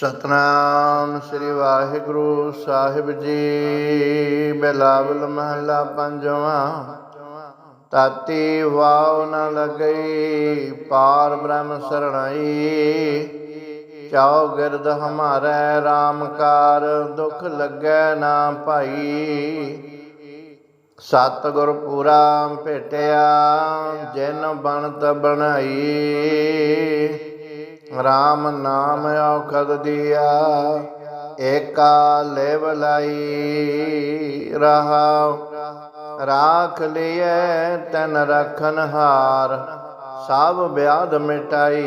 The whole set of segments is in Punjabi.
ਸਤਨਾਮ ਸ੍ਰੀ ਵਾਹਿਗੁਰੂ ਸਾਹਿਬ ਜੀ। ਬਿਲਾਵਲ ਮਹਲਾ ਪੰਜਵਾਂ। ਤਾਤੀ ਵਾਉ ਨ ਲਗਈ, ਪਾਰ ਬ੍ਰਹਮ ਸਰਣਾਈ। ਚਾਉ ਗਿਰਦ ਹਮਾਰੇ RAM ਕਾਰ, ਦੁਖ ਲੱਗੈ ਨਾ ਭਾਈ। ਸਤਿਗੁਰ ਪੂਰਾ ਭੇਟਿਆ, ਜਿਨ ਬਣਤ ਬਣਾਈ। RAM ਨਾਮ ਔਖਦ ਦੀਆ, ਏਕਾ ਲੇਵ ਲਾਈ ਰਹਾ ਰਾਖ ਲਿਐ ਤਨ ਰਖਨ ਹਾਰ, ਸਭ ਵਿਆਦ ਮਿਟਾਈ।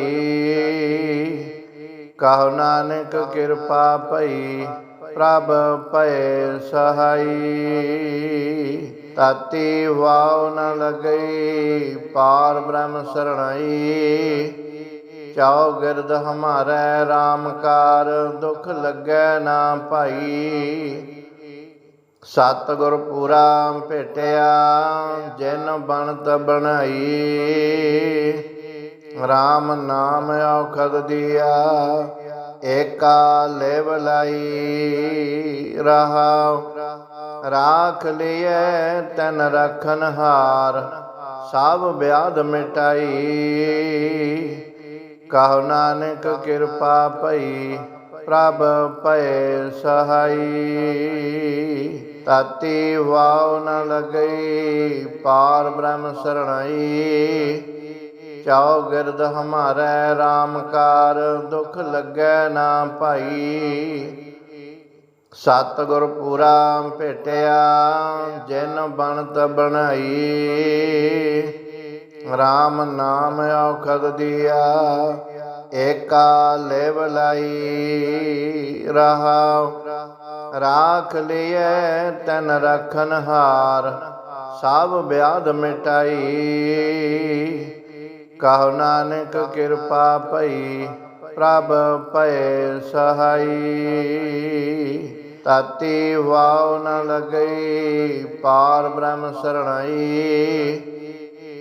ਕਹੋ ਨਾਨਕ ਕਿਰਪਾ ਭਈ, ਪ੍ਰਭ ਭਏ ਸਹਾਈ। ਤਾਤੀ ਵਾਉ ਨ ਲਗਈ, ਪਾਰ ਬ੍ਰਹਮ ਸਰਣਾਈ। ਚਾਉ ਗਿਰਦ ਹਮਾਰੇ RAM ਕਾਰ, ਦੁਖ ਲੱਗੈ ਨਾ ਭਾਈ। ਸਤਿਗੁਰ ਪੂਰਾ ਭੇਟਿਆ, ਜਿਨ ਬਣਤ ਬਣਾਈ। RAM ਨਾਮ ਔਖਦ ਦਿਆ, ਏਕਾ ਲੇਵ ਲਾਈ। ਰਹਾ, ਰਾਖ ਲਿਐ, ਤਨ ਰਖਨ ਹਾਰ, ਸਭ ਵਿਆਦ ਮਿਟਾਈ। ਕਹੋ ਨਾਨਕ ਕਿਰਪਾ ਭਈ, ਪ੍ਰਭ ਭਏ ਸਹਾਈ। ਤਾਤੀ ਵਾਉ ਨ ਲਗਈ, ਪਾਰ ਬ੍ਰਹਮ ਸਰਣਾਈ। ਚਾਉ ਗਿਰਦ ਹਮਾਰੇ RAM ਕਾਰ, ਦੁਖ ਲੱਗੈ ਨਾ ਭਾਈ। ਸਤਿਗੁਰ ਪੂਰਾ ਭੇਟਿਆ, ਜਿਨ ਬਣਤ ਬਣਾਈ। RAM ਨਾਮ ਔਖਦ ਦਿਆ, ਏਕਾ ਲੇਵ ਲਾਈ ਰਹਾ ਰਾਖ ਲਿਐ ਤਨ ਰਖਨ ਹਾਰ, ਸਭ ਵਿਆਦ ਮਿਟਾਈ। ਕਹੋ ਨਾਨਕ ਕਿਰਪਾ ਭਈ, ਪ੍ਰਭ ਭਏ ਸਹਾਈ। ਤਾਤੀ ਵਾਉ ਨ ਲਗਈ, ਪਾਰ ਬ੍ਰਹਮ ਸਰਣਾਈ।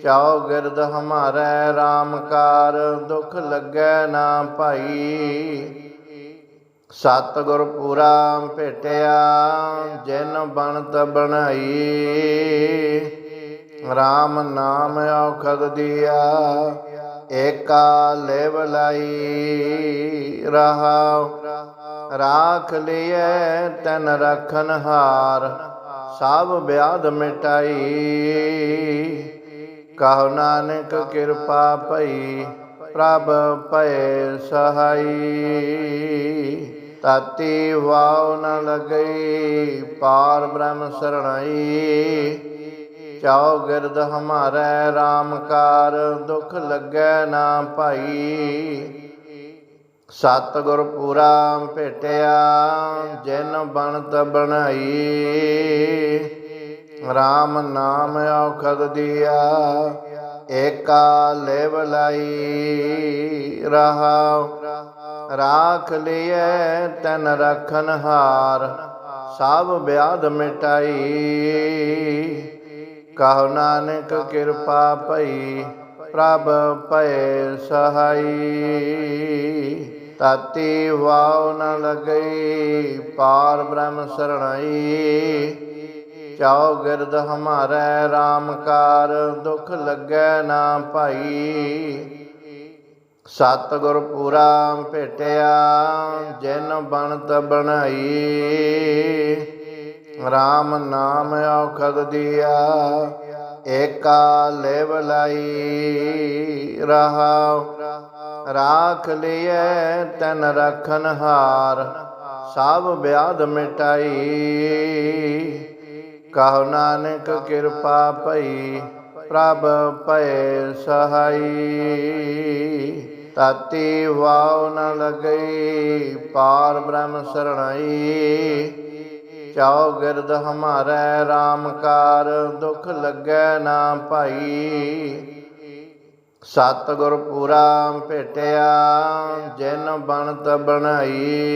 ਚਾਉ ਗਿਰਦ ਹਮਾਰੇ RAM ਕਾਰ, ਦੁਖ ਲੱਗੈ ਨਾ ਭਾਈ। ਸਤਿਗੁਰ ਪੂਰਾ ਭੇਟਿਆ, ਜਿਨ ਬਣਤ ਬਣਾਈ। RAM ਨਾਮ ਔਖਦ ਦਿਆ, ਏਕਾ ਲੇਵ ਲਾਈ। ਰਹਾ, ਰਾਖ ਲਿਐ, ਤਨ ਰਖਨ ਹਾਰ, ਸਭ ਵਿਆਦ ਮਿਟਾਈ। ਕਹੋ ਨਾਨਕ ਕਿਰਪਾ ਭਈ, ਪ੍ਰਭ ਭਏ ਸਹਾਈ। ਤਾਤੀ ਵਾਉ ਨ ਲਗਈ, ਪਾਰ ਬ੍ਰਹਮ ਸਰਣਾਈ। ਚਾਉ ਗਿਰਦ ਹਮਾਰੇ RAM ਕਾਰ, ਦੁਖ ਲੱਗੈ ਨਾ ਭਾਈ। ਸਤਿਗੁਰ ਪੂਰਾ ਭੇਟਿਆ, ਜਿਨ ਬਣਤ ਬਣਾਈ। RAM ਨਾਮ ਔਖਦ ਦੀਆ, ਏਕਾ ਲੇਵ ਲਾਈ ਰਹਾ ਰਾਖ ਲਿਐ ਤਨ ਰਖਨ ਹਾਰ, ਸਭ ਵਿਆਦ ਮਿਟਾਈ। ਕਹੋ ਨਾਨਕ ਕਿਰਪਾ ਭਈ, ਪ੍ਰਭ ਭਏ ਸਹਾਈ। ਤਾਤੀ ਵਾਉ ਨ ਲਗਈ, ਪਾਰ ਬ੍ਰਹਮ ਸਰਣਾਈ। ਚਾਉ ਗਿਰਦ ਹਮਾਰੇ RAM ਕਾਰ, ਦੁਖ ਲੱਗੈ ਨਾ ਭਾਈ। ਸਤਿਗੁਰ ਪੂਰਾ ਭੇਟਿਆ, ਜਿਨ ਬਣਤ ਬਣਾਈ। RAM ਨਾਮ ਔਖਦ ਦੀਆ, ਏਕਾ ਲੇਵ ਲਾਈ। ਰਹਾ, ਰਾਖ ਲਿਐ ਤਨ ਰਖਨ ਹਾਰ, ਸਭ ਵਿਆਦ ਮਿਟਾਈ। ਕਹੋ ਨਾਨਕ ਕਿਰਪਾ ਭਈ, ਪ੍ਰਭ ਭਏ ਸਹਾਈ। ਤਾਤੀ ਵਾਉ ਨ ਲਗਈ, ਪਾਰ ਬ੍ਰਹਮ ਸਰਣਾਈ। ਚਾਉ ਗਿਰਦ ਹਮਾਰੇ RAM ਕਾਰ, ਦੁਖ ਲੱਗੈ ਨਾ ਭਾਈ। ਸਤਿਗੁਰ ਪੂਰਾ ਭੇਟਿਆ, ਜਿਨ ਬਣਤ ਬਣਾਈ।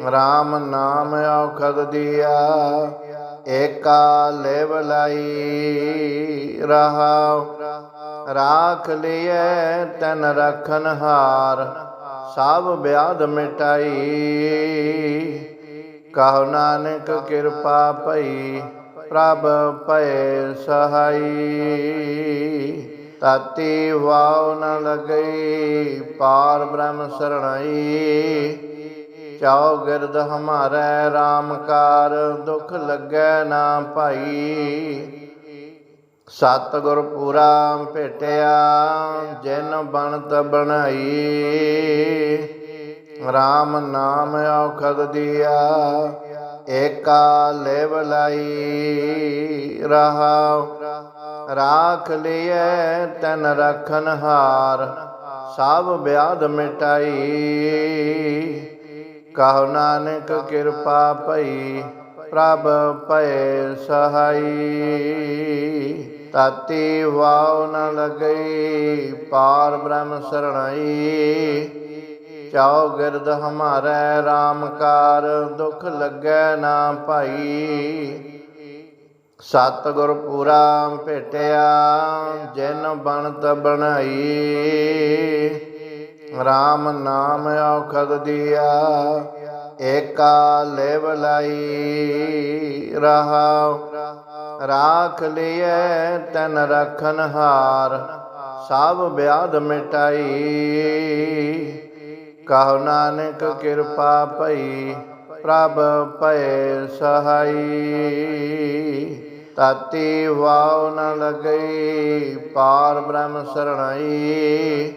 RAM ਨਾਮ ਔਖਦ ਦਿਆ, ਏਕਾ ਲੇਵ ਲਾਈ ਰਹਾ ਰਾਖ ਲਿਐ ਤਨ ਰਖਨ ਹਾਰ, ਸਭ ਵਿਆਧ ਮਿਟਾਈ। ਕਹੋ ਨਾਨਕ ਕਿਰਪਾ ਭਈ, ਪ੍ਰਭ ਭਏ ਸਹਾਈ। ਤਾਤੀ ਵਾਉ ਨ ਲਗਈ, ਪਾਰ ਬ੍ਰਹਮ ਸਰਣਾਈ। ਚਾਉ ਗਿਰਦ ਹਮਾਰੇ RAM ਕਾਰ, ਦੁਖ ਲੱਗੈ ਨਾ ਭਾਈ। ਸਤਿਗੁਰ ਪੂਰਾ ਭੇਟਿਆ, ਜਿਨ ਬਣਤ ਬਣਾਈ। RAM ਨਾਮ ਔਖਦ ਦੀਆ, ਏਕਾ ਲੇਵ ਲਾਈ। ਰਹਾਉ ਰਾਖ ਲਿਐ, ਤਨ ਰਖਨ ਹਾਰ, ਸਭ ਵਿਆਧ ਮਿਟਾਈ। ਕਹੋ ਨਾਨਕ ਕਿਰਪਾ ਭਈ, ਪ੍ਰਭ ਭਏ ਸਹਾਈ। ਤਾਤੀ ਵਾਉ ਨ ਲਗਈ, ਪਾਰ ਬ੍ਰਹਮ ਸਰਣਾਈ। ਚਾਉ ਗਿਰਦ ਹਮਾਰੇ RAM ਕਾਰ, ਦੁਖ ਲੱਗੈ ਨਾ ਭਾਈ। ਸਤਿਗੁਰ ਪੂਰਾ ਭੇਟਿਆ, ਜਿਨ ਬਣਤ ਬਣਾਈ। RAM ਨਾਮ ਔਖਦ ਦਿਆ, ਏਕਾ ਲੇਵ ਲਾਈ ਰਹਾ। ਰਾਖ ਲਿਐ ਤਨ ਰਖਨ ਹਾਰ, ਸਭ ਵਿਆਧ ਮਿਟਾਈ। ਕਹੋ ਨਾਨਕ ਕਿਰਪਾ ਭਈ, ਪ੍ਰਭ ਭਏ ਸਹਾਈ। ਤਾਤੀ ਵਾਉ ਨ ਲਗਈ, ਪਾਰ ਬ੍ਰਹਮ ਸਰਣਾਈ।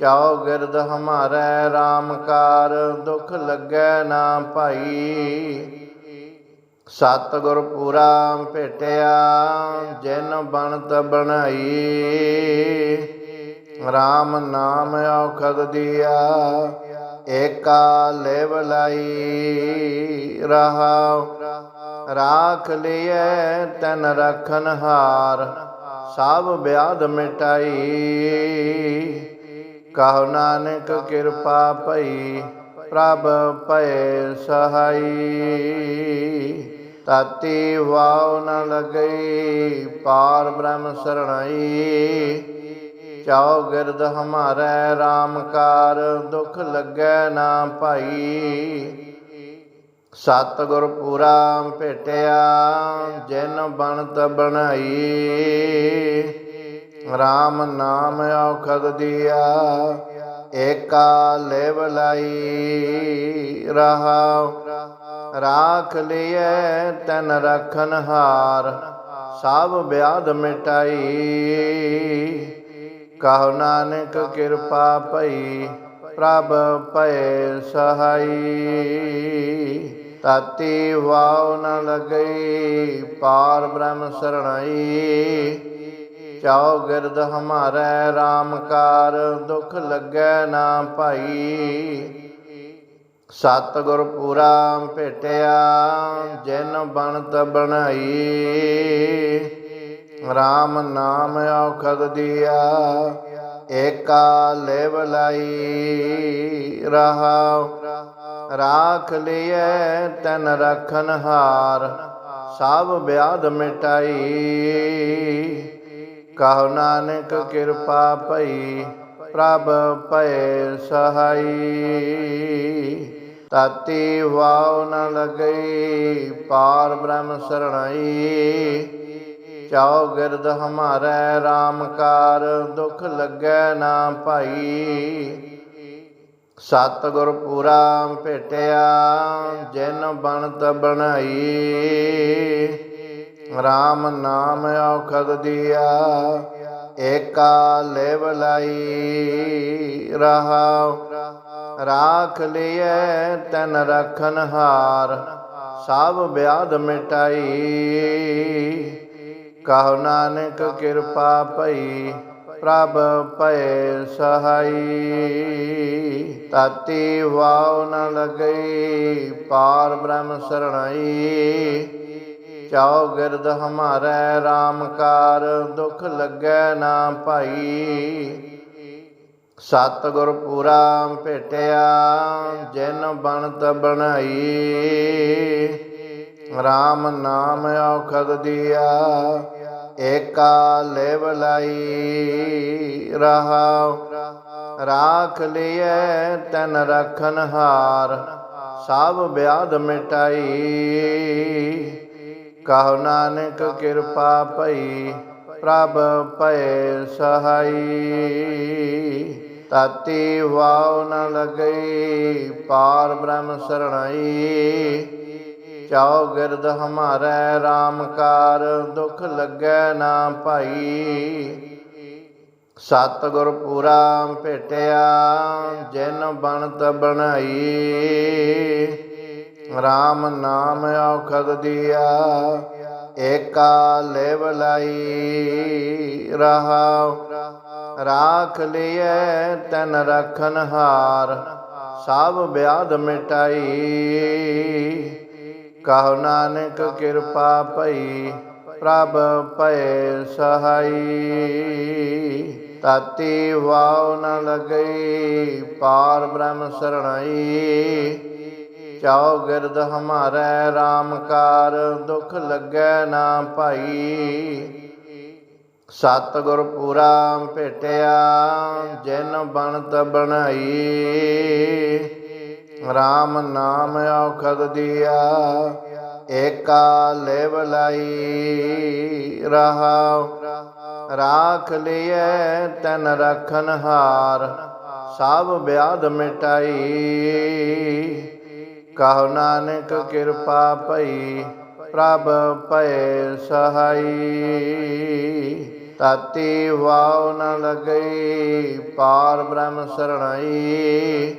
ਚਾਉ ਗਿਰਦ ਹਮਾਰੇ RAM ਕਾਰ, ਦੁਖ ਲੱਗੈ ਨਾ ਭਾਈ। ਸਤਿਗੁਰ ਪੂਰਾ ਭੇਟਿਆ, ਜਿਨ ਬਣਤ ਬਣਾਈ। RAM ਨਾਮ ਔਖਦ ਦੀਆ, ਏਕਾ ਲੇਵ ਲਾਈ। ਰਹਾਉ ਰਾਖ ਲਿਐ ਤਨ ਰਖਨ ਹਾਰ, ਸਭ ਵਿਆਧ ਮਿਟਾਈ। ਕਹੋ ਨਾਨਕ ਕਿਰਪਾ ਭਈ, ਪ੍ਰਭ ਭਏ ਸਹਾਈ। ਤਾਤੀ ਵਾਉ ਨ ਲਗਈ, ਪਾਰ ਬ੍ਰਹਮ ਸਰਣਾਈ। ਚਾਉ ਗਿਰਦ ਹਮਾਰੇ RAM ਕਾਰ, ਦੁਖ ਲੱਗੈ ਨਾ ਭਾਈ। ਸਤਿਗੁਰ ਪੂਰਾ ਭੇਟਿਆ, ਜਿਨ ਬਣਤ ਬਣਾਈ। RAM ਨਾਮ ਔਖਦ ਦਿਆ, ਏਕਾ ਲੇਵ ਲਾਈ ਰਹਾਉ ਰਾਖ ਲਿਐ ਤਨ ਰਖਨ ਹਾਰ, ਸਭ ਵਿਆਧ ਮਿਟਾਈ। ਕਹੋ ਨਾਨਕ ਕਿਰਪਾ ਭਈ, ਪ੍ਰਭ ਭਏ ਸਹਾਈ। ਤਾਤੀ ਵਾਉ ਨ ਲਗਈ, ਪਾਰ ਬ੍ਰਹਮ ਸਰਣਾਈ। ਚਾਉ ਗਿਰਦ ਹਮਾਰੇ RAM ਕਾਰ, ਦੁਖ ਲੱਗੈ ਨਾ ਭਾਈ। ਸਤਿਗੁਰ ਪੂਰਾ ਭੇਟਿਆ, ਜਿਨ ਬਣਤ ਬਣਾਈ। RAM ਨਾਮ ਔਖਦ ਦਿਆ, ਏਕਾ ਲੇਵ ਲਾਈ। ਰਹਾਉ ਰਾਖ ਲਿਐ, ਤਨ ਰਖਨ ਹਾਰ, ਸਭ ਵਿਆਧ ਮਿਟਾਈ। ਕਹੋ ਨਾਨਕ ਕਿਰਪਾ ਭਈ, ਪ੍ਰਭ ਭਏ ਸਹਾਈ। ਤਾਤੀ ਵਾਉ ਨ ਲਗਈ, ਪਾਰ ਬ੍ਰਹਮ ਸਰਣਾਈ। ਚਾਉ ਗਿਰਦ ਹਮਾਰੇ RAM ਕਾਰ, ਦੁਖ ਲੱਗੈ ਨਾ ਭਾਈ। ਸਤਿਗੁਰ ਪੂਰਾ ਭੇਟਿਆ, ਜਿਨ ਬਣਤ ਬਣਾਈ। RAM ਨਾਮ ਔਖਦ ਦੀਆ, ਏਕਾ ਲੇਵ ਲਾਈ ਰਹਾ ਰਾਖ ਲਿਐ ਤਨ ਰਖਨ ਹਾਰ, ਸਭ ਵਿਆਧ ਮਿਟਾਈ। ਕਹੋ ਨਾਨਕ ਕਿਰਪਾ ਭਈ, ਪ੍ਰਭ ਭਏ ਸਹਾਈ। ਤਾਤੀ ਵਾਉ ਨ ਲਗਈ, ਪਾਰ ਬ੍ਰਹਮ ਸਰਣਾਈ। ਚਾਉ ਗਿਰਦ ਹਮਾਰੇ RAM ਕਾਰ, ਦੁਖ ਲੱਗੈ ਨਾ ਭਾਈ। ਸਤਿਗੁਰ ਪੂਰਾ ਭੇਟਿਆ, ਜਿਨ ਬਣਤ ਬਣਾਈ। RAM ਨਾਮ ਔਖਦ ਦਿਆ, ਏਕਾ ਲੇਵ ਲਾਈ। ਰਹਾਉ ਰਾਖ ਲਿਐ, ਤਨ ਰਖਨ ਹਾਰ, ਸਭ ਵਿਆਦ ਮਿਟਾਈ। ਕਹੋ ਨਾਨਕ ਕਿਰਪਾ ਭਈ, ਪ੍ਰਭ ਭਏ ਸਹਾਈ। ਤਾਤੀ ਵਾਉ ਨ ਲਗਈ, ਪਾਰ ਬ੍ਰਹਮ ਸਰਣਾਈ। ਚਾਉ ਗਿਰਦ ਹਮਾਰੇ RAM ਕਾਰ, ਦੁਖ ਲੱਗੈ ਨਾ ਭਾਈ। ਸਤਿਗੁਰ ਪੂਰਾ ਭੇਟਿਆ, ਜਿਨ ਬਣਤ ਬਣਾਈ। RAM ਨਾਮ ਔਖਦ ਦੀਆ, ਏਕਾ ਲੇਵ ਲਾਈ ਰਹਾਉ। ਰਾਖ ਲਿਐ ਤਨ ਰਖਨ ਹਾਰ, ਸਭ ਵਿਆਦ ਮਿਟਾਈ। ਕਹੋ ਨਾਨਕ ਕਿਰਪਾ ਭਈ, ਪ੍ਰਭ ਭਏ ਸਹਾਈ। ਤਾਤੀ ਵਾਉ ਨ ਲਗਈ, ਪਾਰ ਬ੍ਰਹਮ ਸਰਣਾਈ। ਚਾਉ ਗਿਰਦ ਹਮਾਰੇ RAM ਕਾਰ, ਦੁਖ ਲੱਗੈ ਨਾ ਭਾਈ। ਸਤਿਗੁਰ ਪੂਰਾ ਭੇਟਿਆ, ਜਿਨ ਬਣਤ ਬਣਾਈ। RAM ਨਾਮ ਔਖਦ ਦਿਆ, ਏਕਾ ਲੇਵ ਲਾਈ। ਰਹਾਉ ਰਾਖ ਲਿਐ, ਤਨ ਰਖਨ ਹਾਰ, ਸਭ ਵਿਆਦ ਮਿਟਾਈ। ਕਹੋ ਨਾਨਕ ਕਿਰਪਾ ਭਈ, ਪ੍ਰਭ ਭਏ ਸਹਾਈ। ਤਾਤੀ ਵਾਉ ਨ ਲਗਈ, ਪਾਰ ਬ੍ਰਹਮ ਸਰਣਾਈ।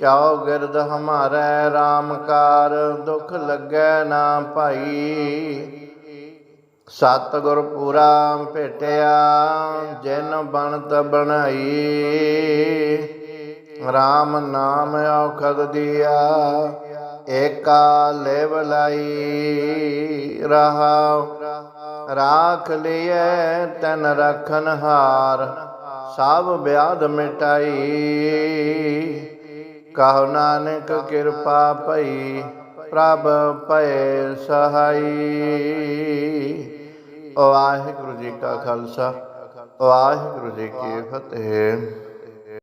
ਚਾਉ ਗਿਰਦ ਹਮਾਰੇ RAM ਕਾਰ, ਦੁਖ ਲੱਗੈ ਨਾ ਭਾਈ। ਸਤਿਗੁਰ ਪੂਰਾ ਭੇਟਿਆ, ਜਿਨ ਬਣਤ ਬਣਾਈ। RAM ਨਾਮ ਔਖਦ ਦੀਆ, ਏਕਾ ਲੇਵ ਲਾਈ ਰਹਾਉ। ਰਾਖ ਲਿਐ ਤਨ ਰਖਨ ਹਾਰ, ਸਭ ਵਿਆਦ ਮਿਟਾਈ। ਕਹੋ ਨਾਨਕ ਕਿਰਪਾ ਭਈ, ਪ੍ਰਭ ਭਏ ਸਹਾਈ। ਵਾਹਿਗੁਰੂ ਜੀ ਕਾ ਖਾਲਸਾ, ਵਾਹਿਗੁਰੂ ਜੀ ਕੀ ਫਤਿਹ।